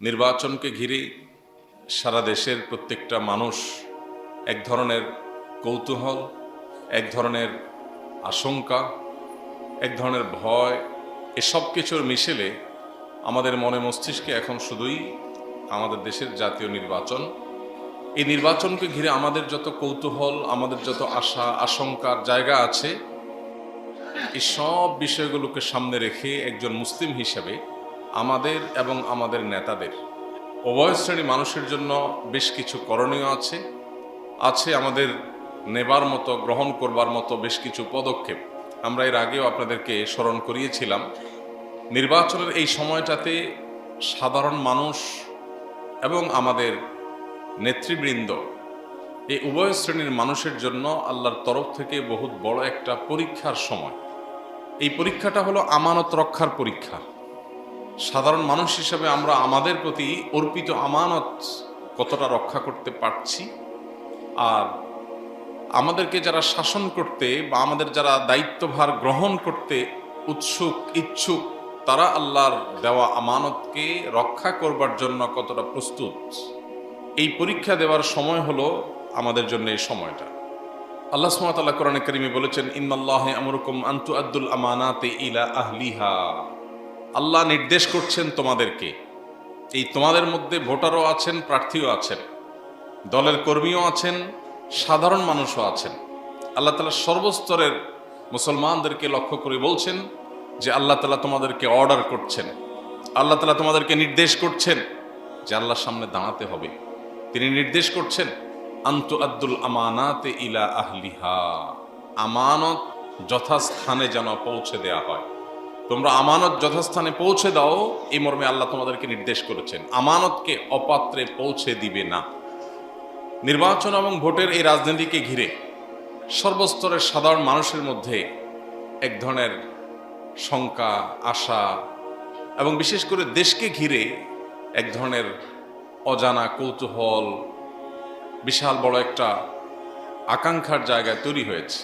নির্বাচনকে ঘিরে সারা দেশের প্রত্যেকটা মানুষ এক ধরনের কৌতূহল, এক ধরনের আশঙ্কা, এক ধরনের ভয়, এসব কিছুর মিশেলে আমাদের মনে মস্তিষ্কে এখন শুধুই আমাদের দেশের জাতীয় নির্বাচন। এই নির্বাচনকে ঘিরে আমাদের যত কৌতূহল, আমাদের যত আশা, আশঙ্কার জায়গা আছে এই সব বিষয়গুলোকে সামনে রেখে একজন মুসলিম হিসেবে আমাদের এবং আমাদের নেতাদের। উভয় শ্রেণি মানুষের জন্য বেশ কিছু করণীয় আছে। আছে আমাদের নেবার মতো, গ্রহণ করবার মতো বেশ কিছু পদক্ষেপ। আমরা এর আগেও আপনাদেরকে স্মরণ করিয়েছিলাম। নির্বাচনের এই সময়টাতে সাধারণ মানুষ এবং আমাদের নেতৃবৃন্দ এই উভয় শ্রেণির মানুষের জন্য আল্লাহর তরফ থেকে বহুত বড় একটা পরীক্ষার সময়। এই পরীক্ষাটা হলো আমানত রক্ষার পরীক্ষা। সাধারণ মানুষ হিসেবে আমরা আমাদের প্রতি অর্পিত আমানত কতটা রক্ষা করতে পারছি? আর আমাদেরকে যারা শাসন করতে বা আমাদের যারা দায়িত্বভার গ্রহণ করতে উৎসুক, ইচ্ছুক, তারা আল্লাহর দেওয়া আমানতকে রক্ষা করবার জন্য কতটা প্রস্তুত? এই পরীক্ষা দেওয়ার সময় হলো আমাদের জন্য এই সময়টা। আল্লাহ সুমাতাল্লাহ কোরআন করিমে বলেছেন, ইন্নাল্লাহ আমরুকুম আন্তু আব্দুল আমানাতে ইলা আহলিহা। আল্লাহ নির্দেশ করছেন তোমাদেরকে। এই তোমাদের মধ্যে ভোটারও আছেন, প্রার্থীও আছেন, দলের কর্মীও আছেন, সাধারণ মানুষও আছেন। আল্লাহ তালা সর্বস্তরের মুসলমানদেরকে লক্ষ্য করে বলছেন যে আল্লাহ তালা তোমাদেরকে অর্ডার করছেন। আল্লাহ তালা তোমাদেরকে নির্দেশ করছেন যে আল্লাহর সামনে দাঁড়াতে হবে। তিনি নির্দেশ করছেন, আন্তু আব্দুল আমানাতে ইলা আহলিহা। আমানত যথাস্থানে যেন পৌঁছে দেয়া হয়। তোমরা আমানত যথাস্থানে পৌঁছে দাও, এই মর্মে আল্লাহ তোমাদেরকে নির্দেশ করেছেন। আমানতকে অপাত্রে পৌঁছে দিবে না। নির্বাচন এবং ভোটের এই রাজনীতিকে ঘিরে সর্বস্তরের সাধারণ মানুষের মধ্যে এক ধরনের শঙ্কা, আশা এবং বিশেষ করে দেশকে ঘিরে এক ধরনের অজানা কৌতূহল, বিশাল বড় একটা আকাঙ্ক্ষার জায়গায় তৈরি হয়েছে।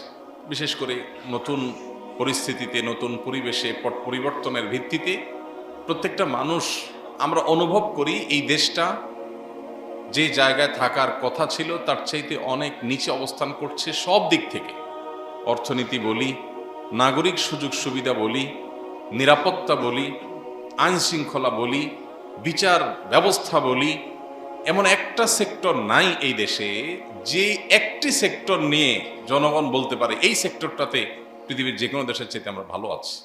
বিশেষ করে নতুন পরিস্থিতিতে, নতুন পরিবেশে, পট পরিবর্তনের ভিত্তিতে প্রত্যেকটা মানুষ আমরা অনুভব করি এই দেশটা যে জায়গায় থাকার কথা ছিল তার চাইতে অনেক নিচে অবস্থান করছে সব দিক থেকে। অর্থনীতি বলি, নাগরিক সুযোগ সুবিধা বলি, নিরাপত্তা বলি, আইন শৃঙ্খলা বলি, বিচার ব্যবস্থা বলি, এমন একটা সেক্টর নাই এই দেশে যে একটি সেক্টর নিয়ে জনগণ বলতে পারে এই সেক্টরটাতে পৃথিবীর যে কোনো দেশের চাইতে আমরা ভালো আছি।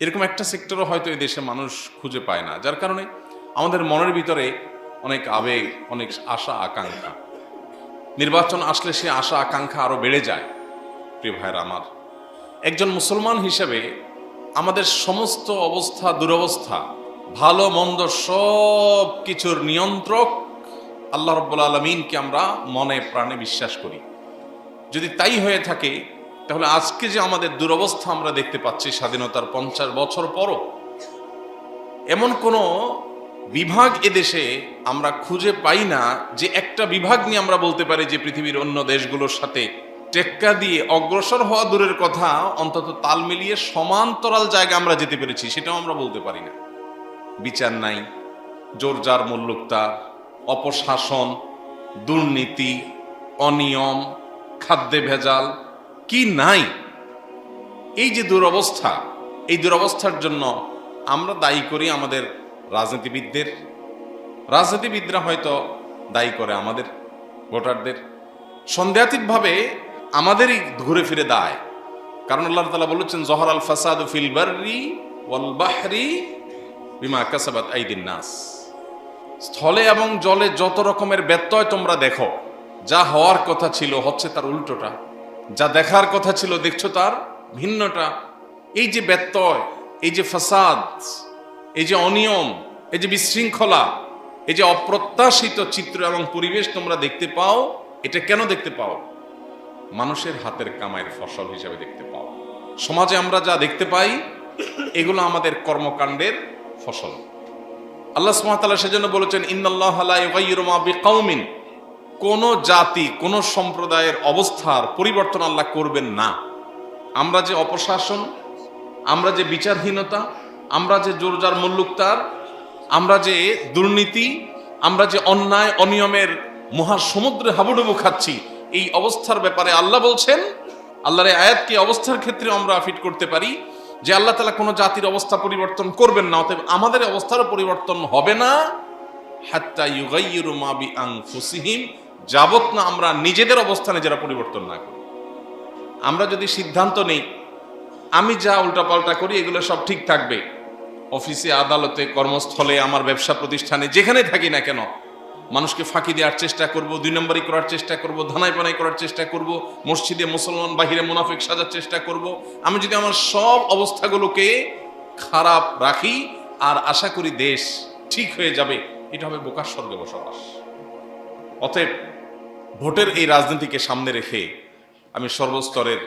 এরকম একটা সেক্টরও হয়তো এই দেশে মানুষ খুঁজে পায় না। যার কারণে আমাদের মনের ভিতরে অনেক আবেগ, অনেক আশা, আকাঙ্ক্ষা। নির্বাচন আসলে সে আশা, আকাঙ্ক্ষা আরও বেড়ে যায়, প্রিয় ভাইরা আমার। একজন মুসলমান হিসেবে আমাদের সমস্ত অবস্থা, দুরবস্থা, ভালো, মন্দ সব কিছুর নিয়ন্ত্রক আল্লাহ রব্বুল আলমিনকে আমরা মনে, প্রাণে বিশ্বাস করি। যদি তাই হয়ে থাকে তাহলে আজকে যে আমাদের দুরবস্থা আমরা দেখতে পাচ্ছি স্বাধীনতার পঞ্চাশ বছর পরও, এমন কোনো বিভাগ এদেশে আমরা খুঁজে পাই না যে একটা বিভাগ নিয়ে আমরা বলতে পারি যে পৃথিবীর অন্য দেশগুলোর সাথে টেক্কা দিয়ে অগ্রসর হওয়া দূরের কথা, অন্তত তাল মিলিয়ে সমান্তরাল জায়গা আমরা যেতে পেরেছি, সেটাও আমরা বলতে পারি না। বিচার নাই, জোর যার মুল্লুকতার অপশাসন, দুর্নীতি, অনিয়ম, খাদ্যে ভেজাল কি নাই? এই যে দুরবস্থা, এই দুরবস্থার জন্য আমরা দায়ী করি আমাদের রাজনীতিবিদদের। রাজনীতিবিদরা হয়তো দায়ী করে আমাদের ভোটারদের। সন্দেহাতীতভাবে আমাদেরই ঘুরে ফিরে দায়। কারণ আল্লাহ তালা বলেছেন, জহর আল ফাসাদ ফিল বাররি ওয়াল বিমা কাসাবাত আইদিন নাস। স্থলে এবং জলে যত রকমের ব্যত্যয় তোমরা দেখো, যা হওয়ার কথা ছিল, হচ্ছে তার উল্টোটা। যা দেখার কথা ছিল, দেখছ তার ভিন্নটা। এই যে ব্যত্যয়, এই যে ফাসাদ, এই যে অনিয়ম, এই যে বিশৃঙ্খলা, এই যে অপ্রত্যাশিত চিত্র এবং পরিবেশ তোমরা দেখতে পাও, এটা কেন দেখতে পাও? মানুষের হাতের কামাইয়ের ফসল হিসেবে দেখতে পাও। সমাজে আমরা যা দেখতে পাই, এগুলো আমাদের কর্মকাণ্ডের ফসল। আল্লাহ সুমাতাল্লাহ সেজন্য বলেছেন ইন্দাল্লাহ কৌমিন কোন জাতি, কোন সম্প্রদায়ের অবস্থার পরিবর্তন আল্লাহ করবেন না। আমরা যে অপশাসন, আমরা যে বিচারহীনতা, আমরা যে জোরজার মুল্লুকতার, আমরা যে দুর্নীতি, আমরা যে অন্যায়, অনিয়মের মহাসমুদ্রে হাবুডুবু খাচ্ছি, এই অবস্থার ব্যাপারে আল্লাহ বলছেন, আল্লাহর আয়াতকে অবস্থার ক্ষেত্রে আমরা ফিট করতে পারি যে আল্লাহ তালা কোনো জাতির অবস্থা পরিবর্তন করবেন না, অতএব আমাদের অবস্থারও পরিবর্তন হবে না। হাত্তা ইউগাইয়ুরু মা বিআনফুসিহিম যাবত না আমরা নিজেদের অবস্থানে যারা পরিবর্তন না করি। আমরা যদি সিদ্ধান্ত নেই, আমি যা উল্টাপাল্টা করি, এগুলো সব ঠিক থাকবে। অফিসে, আদালতে, কর্মস্থলে, আমার ব্যবসা প্রতিষ্ঠানে, যেখানে থাকি না কেন, মানুষকে ফাঁকি দেওয়ার চেষ্টা করব, দুই নম্বরই করার চেষ্টা করব ধানাই পানাই করার চেষ্টা করব, মসজিদে মুসলমান বাহিরে মুনাফিক সাজার চেষ্টা করব। আমি যদি আমার সব অবস্থাগুলোকে খারাপ রাখি, আর আশা করি দেশ ঠিক হয়ে যাবে, এটা হবে বোকার স্বর্গে বসবাস অতএব ভোটের এই রাজনীতিকে সামনে রেখে আমি সর্বস্তরের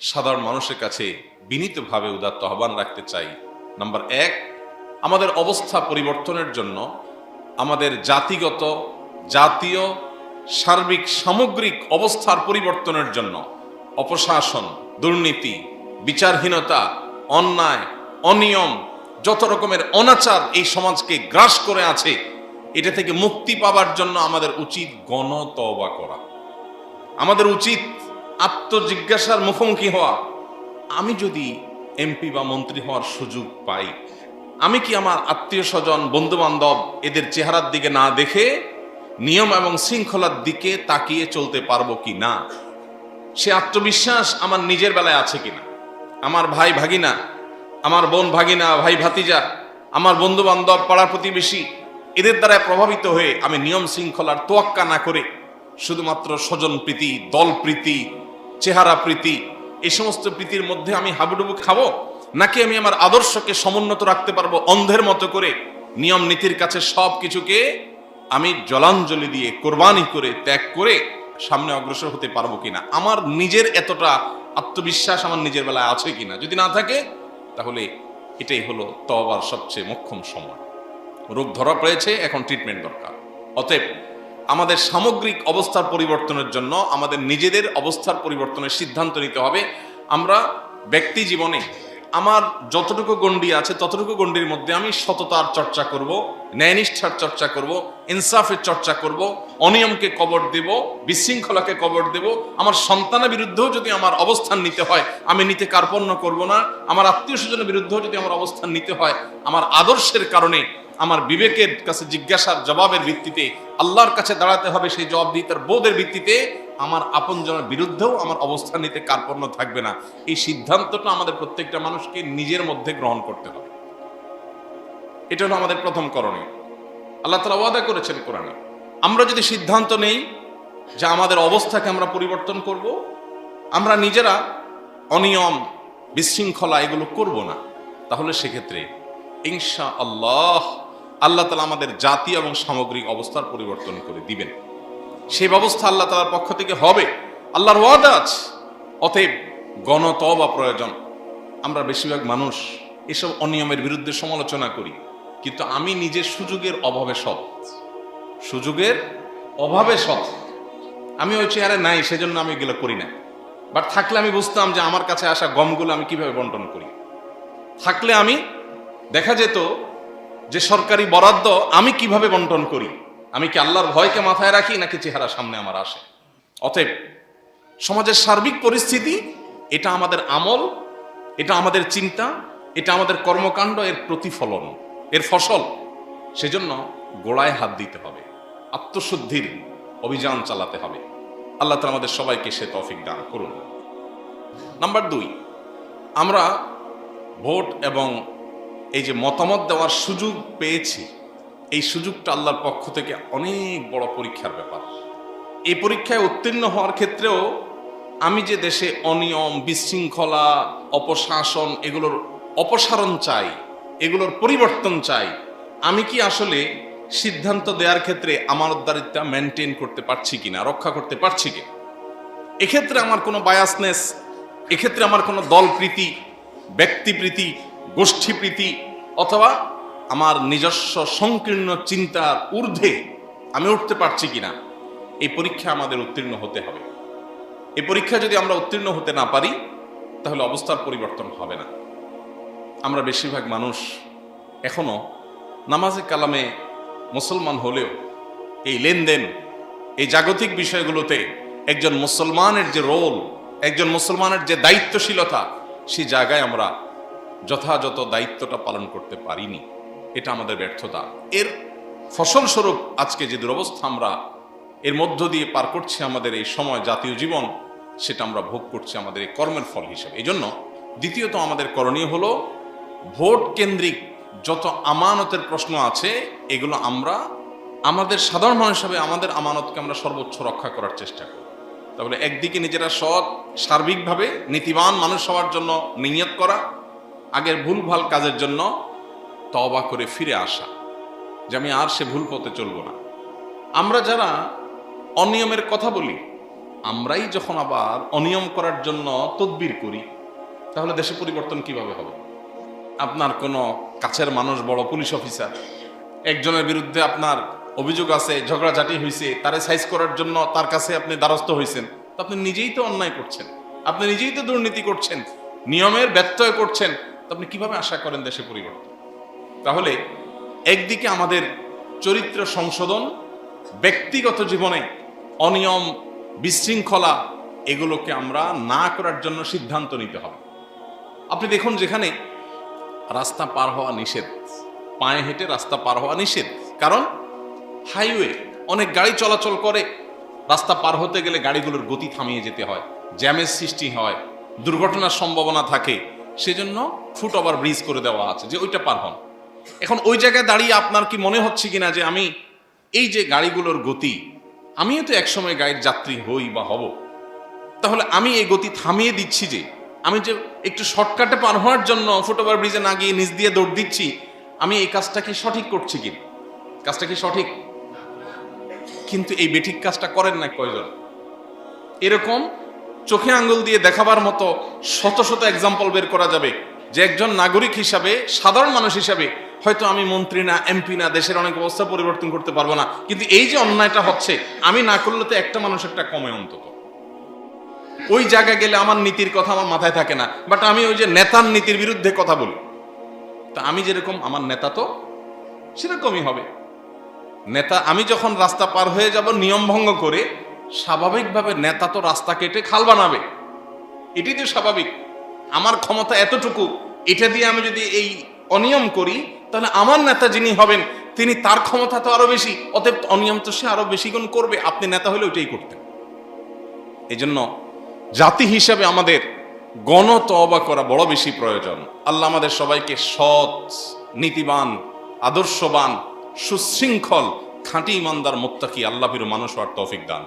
সাধারণ মানুষের কাছে বিনীতভাবে উদাত্ত আহ্বান রাখতে চাই। নাম্বার এক, আমাদের অবস্থা পরিবর্তনের জন্য আমাদের জাতিগত, জাতীয়, সার্বিক, সামগ্রিক অবস্থার পরিবর্তনের জন্য অপশাসন, দুর্নীতি, বিচারহীনতা, অন্যায়, অনিয়ম, যত রকমের অনাচার এই সমাজকে গ্রাস করে আছে এটা থেকে মুক্তি পাবার জন্য আমাদের উচিত গণতবা করা। আমাদের উচিত আত্মজিজ্ঞাসার মুখোমুখি হওয়া। আমি যদি এমপি বা মন্ত্রী হওয়ার সুযোগ পাই, আমি কি আমার আত্মীয় স্বজন বন্ধু বান্ধব এদের চেহারার দিকে না দেখে নিয়ম এবং শৃঙ্খলার দিকে তাকিয়ে চলতে পারব কি না? সে আত্মবিশ্বাস আমার নিজের বেলায় আছে কিনা আমার ভাই ভাগিনা, আমার বোন ভাগিনা, ভাই ভাতিজা, আমার বন্ধু বান্ধব পাড়া প্রতিবেশী এদের দ্বারা প্রভাবিত হয়ে আমি নিয়ম শৃঙ্খলার তোয়াক্কা না করে শুধুমাত্র স্বজন প্রীতি, দল প্রীতি, চেহারা প্রীতি এই সমস্ত প্রীতির মধ্যে আমি হাবুডুবু খাব? নাকি আমি আমার আদর্শকে সমুন্নত রাখতে পারব অন্ধের মতো করে? নিয়ম নীতির কাছে সব কিছুকে আমি জলাঞ্জলি দিয়ে, কোরবানি করে, ত্যাগ করে সামনে অগ্রসর হতে পারব কিনা? আমার নিজের এতটা আত্মবিশ্বাস আমার নিজের বেলায় আছে কিনা? যদি না থাকে, তাহলে এটাই হলো তবার সবচেয়ে মোক্ষম সময়। রোগ ধরা পড়েছে, এখন ট্রিটমেন্ট দরকার। অতএব আমাদের সামগ্রিক অবস্থার পরিবর্তনের জন্য আমাদের নিজেদের অবস্থার পরিবর্তনের সিদ্ধান্ত নিতে হবে। আমরা ব্যক্তি জীবনে আমার যতটুকু গণ্ডি আছে, ততটুকু গণ্ডির মধ্যে আমি সততার চর্চা করব, ন্যায়নিষ্ঠার চর্চা করব, ইনসাফের চর্চা করব, অনিয়মকে কবর দেব, বিশৃঙ্খলাকে কবর দেব। আমার সন্তানের বিরুদ্ধেও যদি আমার অবস্থান নিতে হয়, আমি নিতে কার্পণ্য করব না। আমার আত্মীয় স্বজনের বিরুদ্ধেও যদি আমার অবস্থান নিতে হয়, আমার আদর্শের কারণে আমার বিবেকের কাছে জিজ্ঞাসার জবাবের ভিত্তিতে আল্লাহর কাছে দাঁড়াতে হবে, সেই জবাব দিয়ে তার বোধের ভিত্তিতে আমার আপনজনের বিরুদ্ধেও আমার অবস্থান নিতে কার্পণ্য থাকবে না। এই সিদ্ধান্তটা আমাদের প্রত্যেকটা মানুষকে নিজের মধ্যে গ্রহণ করতে হবে। এটা হলো আমাদের প্রথম করণীয়। আল্লাহ তালা ওয়াদা করেছেন কোরআনে, আমরা যদি সিদ্ধান্ত নেই যে আমাদের অবস্থাকে আমরা পরিবর্তন করব, আমরা নিজেরা অনিয়ম, বিশৃঙ্খলা এগুলো করব না, তাহলে সেক্ষেত্রে ইনশা আল্লাহ আল্লাহ তালা আমাদের জাতি এবং সামগ্রিক অবস্থার পরিবর্তন করে দিবেন। সেই ব্যবস্থা আল্লাহ তালার পক্ষ থেকে হবে। আল্লাহর ওয়াদা আছে। অতএব গণতবা প্রয়োজন। আমরা বেশিরভাগ মানুষ এসব অনিয়মের বিরুদ্ধে সমালোচনা করি। কিন্তু আমি নিজের সুযোগের অভাবে সৎ। সুযোগের অভাবে সৎ। আমি ওই চেয়ারে নাই, সেজন্য আমি এগুলো করি না। বাট থাকলে আমি বুঝতাম যে আমার কাছে আসা গমগুলো আমি কীভাবে বন্টন করি। থাকলে আমি, দেখা যেত যে সরকারি বরাদ্দ আমি কীভাবে বন্টন করি? আমি কি আল্লাহর ভয়কে মাথায় রাখি নাকি চেহারা সামনে আমার আসে? অতএব সমাজের সার্বিক পরিস্থিতি, এটা আমাদের আমল, এটা আমাদের চিন্তা, এটা আমাদের কর্মকাণ্ড, এর প্রতিফলন, এর ফসল। সেজন্য গোড়ায় হাত দিতে হবে, আত্মশুদ্ধির অভিযান চালাতে হবে। আল্লাহ তালা আমাদের সবাইকে সে তফিক দান করুন। নাম্বার দুই, আমরা ভোট এবং এই যে মতামত দেওয়ার সুযোগ পেয়েছি, এই সুযোগটা আল্লাহর পক্ষ থেকে অনেক বড় পরীক্ষার ব্যাপার। এই পরীক্ষায় উত্তীর্ণ হওয়ার ক্ষেত্রেও আমি যে দেশে অনিয়ম, বিশৃঙ্খলা, অপশাসন এগুলোর অপসারণ চাই, এগুলোর পরিবর্তন চাই, আমি কি আসলে সিদ্ধান্ত দেওয়ার ক্ষেত্রে আমার উদ্দারিতা মেনটেন করতে পারছি কিনা, রক্ষা করতে পারছি কিনা? এক্ষেত্রে আমার কোনো বায়াসনেস এক্ষেত্রে আমার কোনো দলপ্রীতি ব্যক্তিপ্রীতি গোষ্ঠীপ্রীতি অথবা আমার নিজস্ব সংকীর্ণ চিন্তার ঊর্ধ্বে আমি উঠতে পারছি কিনা, এই পরীক্ষা আমাদের উত্তীর্ণ হতে হবে। এই পরীক্ষা যদি আমরা উত্তীর্ণ হতে না পারি, তাহলে অবস্থার পরিবর্তন হবে না। আমরা বেশিরভাগ মানুষ এখনও নামাজে কালামে মুসলমান হলেও এই লেনদেন, এই জাগতিক বিষয়গুলোতে একজন মুসলমানের যে রোল, একজন মুসলমানের যে দায়িত্বশীলতা, সেই জায়গায় আমরা যথাযথ দায়িত্বটা পালন করতে পারিনি। এটা আমাদের ব্যর্থতা। এর ফসলস্বরূপ আজকে যে দুরবস্থা আমরা, এর মধ্য দিয়ে পার করছি আমাদের এই সময়, জাতীয় জীবন, সেটা আমরা ভোগ করছি আমাদের এই কর্মের ফল হিসেবে। এই জন্য দ্বিতীয়ত আমাদের করণীয় হলো, ভোট কেন্দ্রিক যত আমানতের প্রশ্ন আছে, এগুলো আমরা আমাদের সাধারণ মানুষ হিসাবে আমাদের আমানতকে আমরা সর্বোচ্চ রক্ষা করার চেষ্টা করি। তাহলে একদিকে নিজেরা সৎ, সার্বিকভাবে নীতিবান মানুষ হওয়ার জন্য নিয়ত করা আগের ভুলভাল কাজের জন্য তবা করে ফিরে আসা, যে আমি আর সে ভুল পথে চলবো না। আমরা যারা অনিয়মের কথা বলি, আমরাই যখন আবার অনিয়ম করার জন্য তদবির করি, তাহলে দেশে পরিবর্তন কীভাবে হবে? আপনার কোনো কাছের মানুষ, বড় পুলিশ অফিসার, একজনের বিরুদ্ধে আপনার অভিযোগ আছে, ঝগড়াঝাটি হয়েছে তারে সাইজ করার জন্য তার কাছে আপনি দ্বারস্থ হয়েছেন তো আপনি নিজেই তো অন্যায় করছেন। আপনি নিজেই তো দুর্নীতি করছেন, নিয়মের ব্যত্যয় করছেন তো আপনি কীভাবে আশা করেন দেশে পরিবর্তন? তাহলে একদিকে আমাদের চরিত্র সংশোধন, ব্যক্তিগত জীবনে অনিয়ম, বিশৃঙ্খলা, এগুলোকে আমরা না করার জন্য সিদ্ধান্ত নিতে হবে। আপনি দেখুন যেখানে রাস্তা পার হওয়া নিষেধ, পায়ে হেঁটে রাস্তা পার হওয়া নিষেধ। কারণ হাইওয়ে, অনেক গাড়ি চলাচল করে, রাস্তা পার হতে গেলে গাড়িগুলোর গতি থামিয়ে যেতে হয়, জ্যামের সৃষ্টি হয়, দুর্ঘটনার সম্ভাবনা থাকে সেজন্য ফুট ওভার ব্রিজ করে দেওয়া আছে, যে ওইটা পার হন। এখন ওই জায়গায় দাঁড়িয়ে আপনার কি মনে হচ্ছে কিনা যে আমি এই যে গাড়িগুলোর গতি, আমিও তো একসময় গাড়ির যাত্রী হই বা হব। তাহলে আমি এই গতি থামিয়ে দিচ্ছি যে, আমি যে একটু শর্টকাটে পার হওয়ার জন্য ফুটওভার ব্রিজে না গিয়ে নিচ দিয়ে দৌড় দিচ্ছি, আমি এই কাজটা কি সঠিক করছি কি কাজটা কি সঠিক? কিন্তু এই বেঠিক কাজটা করেন না কয়জন? এরকম চোখে আঙ্গুল দিয়ে দেখাবার মতো শত শত এক্সাম্পল বের করা যাবে। যে একজন নাগরিক হিসাবে, সাধারণ মানুষ হিসাবে, হয়তো আমি মন্ত্রী না, এমপি না, দেশের অনেক অবস্থা পরিবর্তন করতে পারব না। কিন্তু এই যে অন্যায়টা হচ্ছে, আমি না করলে তো একটা মানুষ একটা কমে অন্তত। ওই জায়গায় গেলে আমার নীতির কথা আমার মাথায় থাকে না। বাট আমি ওই যে নেতার নীতির বিরুদ্ধে কথা বলি। তা আমি যেরকম, আমার নেতা তো সেরকমই হবে। নেতা, আমি যখন রাস্তা পার হয়ে যাব, নিয়ম ভঙ্গ করে স্বাভাবিকভাবে নেতা তো রাস্তা কেটে খাল বানাবে। এটাই তো স্বাভাবিক। আমার ক্ষমতা এতটুকু, এটা দিয়ে আমি যদি এই অনিয়ম করি, তাহলে আমার নেতা যিনি হবেন, তিনি তার ক্ষমতা তো আরও বেশি, অতএব অনিয়ম তো সে আরও বেশি গুণ করবে। আপনি নেতা হলে ওইটাই করতেন। এই জন্য জাতি হিসাবে আমাদের গণ গণতবা করা বড় বেশি প্রয়োজন। আল্লাহ আমাদের সবাইকে সৎ, নীতিবান, আদর্শবান, সুশৃঙ্খল, খাঁটি ইমানদার, মোত্তাকি, আল্লাহ মানুষ হওয়ার তৌফিক দান।